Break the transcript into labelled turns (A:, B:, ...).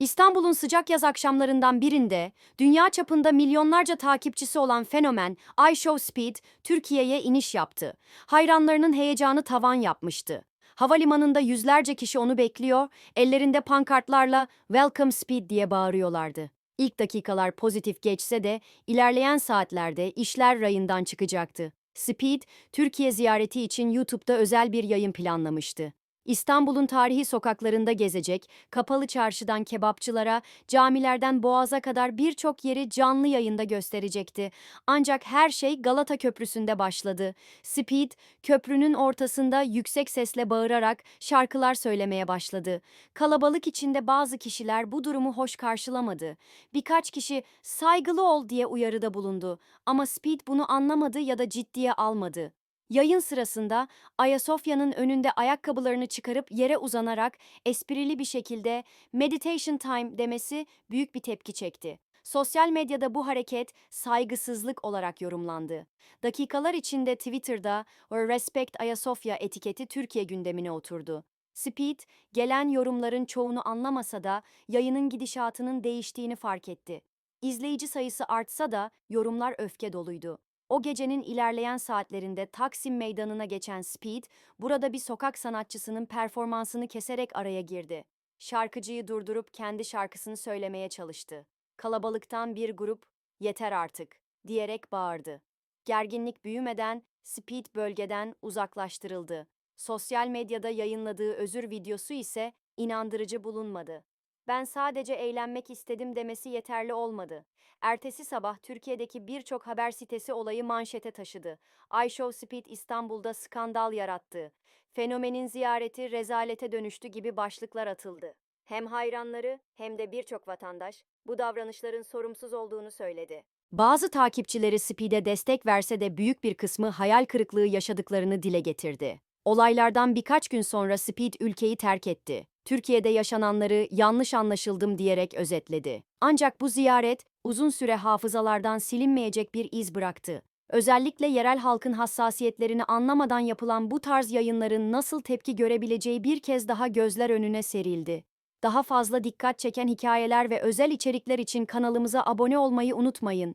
A: İstanbul'un sıcak yaz akşamlarından birinde dünya çapında milyonlarca takipçisi olan fenomen iShow Speed Türkiye'ye iniş yaptı. Hayranlarının heyecanı tavan yapmıştı. Havalimanında yüzlerce kişi onu bekliyor, ellerinde pankartlarla "Welcome Speed" diye bağırıyorlardı. İlk dakikalar pozitif geçse de ilerleyen saatlerde işler rayından çıkacaktı. Speed, Türkiye ziyareti için YouTube'da özel bir yayın planlamıştı. İstanbul'un tarihi sokaklarında gezecek, kapalı çarşıdan kebapçılara, camilerden boğaza kadar birçok yeri canlı yayında gösterecekti. Ancak her şey Galata Köprüsü'nde başladı. Speed, köprünün ortasında yüksek sesle bağırarak şarkılar söylemeye başladı. Kalabalık içinde bazı kişiler bu durumu hoş karşılamadı. Birkaç kişi saygılı ol diye uyarıda bulundu ama Speed bunu anlamadı ya da ciddiye almadı. Yayın sırasında Ayasofya'nın önünde ayakkabılarını çıkarıp yere uzanarak esprili bir şekilde meditation time demesi büyük bir tepki çekti. Sosyal medyada bu hareket saygısızlık olarak yorumlandı. Dakikalar içinde Twitter'da Respect Ayasofya etiketi Türkiye gündemine oturdu. Speed, gelen yorumların çoğunu anlamasa da yayının gidişatının değiştiğini fark etti. İzleyici sayısı artsa da yorumlar öfke doluydu. O gecenin ilerleyen saatlerinde Taksim Meydanı'na geçen Speed, burada bir sokak sanatçısının performansını keserek araya girdi. Şarkıcıyı durdurup kendi şarkısını söylemeye çalıştı. Kalabalıktan bir grup, yeter artık, diyerek bağırdı. Gerginlik büyümeden Speed bölgeden uzaklaştırıldı. Sosyal medyada yayınladığı özür videosu ise inandırıcı bulunmadı. Ben sadece eğlenmek istedim demesi yeterli olmadı. Ertesi sabah Türkiye'deki birçok haber sitesi olayı manşete taşıdı. iShow Speed İstanbul'da skandal yarattı. Fenomenin ziyareti rezalete dönüştü gibi başlıklar atıldı. Hem hayranları hem de birçok vatandaş bu davranışların sorumsuz olduğunu söyledi. Bazı takipçileri Speed'e destek verse de büyük bir kısmı hayal kırıklığı yaşadıklarını dile getirdi. Olaylardan birkaç gün sonra Speed ülkeyi terk etti. Türkiye'de yaşananları yanlış anlaşıldım diyerek özetledi. Ancak bu ziyaret uzun süre hafızalardan silinmeyecek bir iz bıraktı. Özellikle yerel halkın hassasiyetlerini anlamadan yapılan bu tarz yayınların nasıl tepki görebileceği bir kez daha gözler önüne serildi. Daha fazla dikkat çeken hikayeler ve özel içerikler için kanalımıza abone olmayı unutmayın.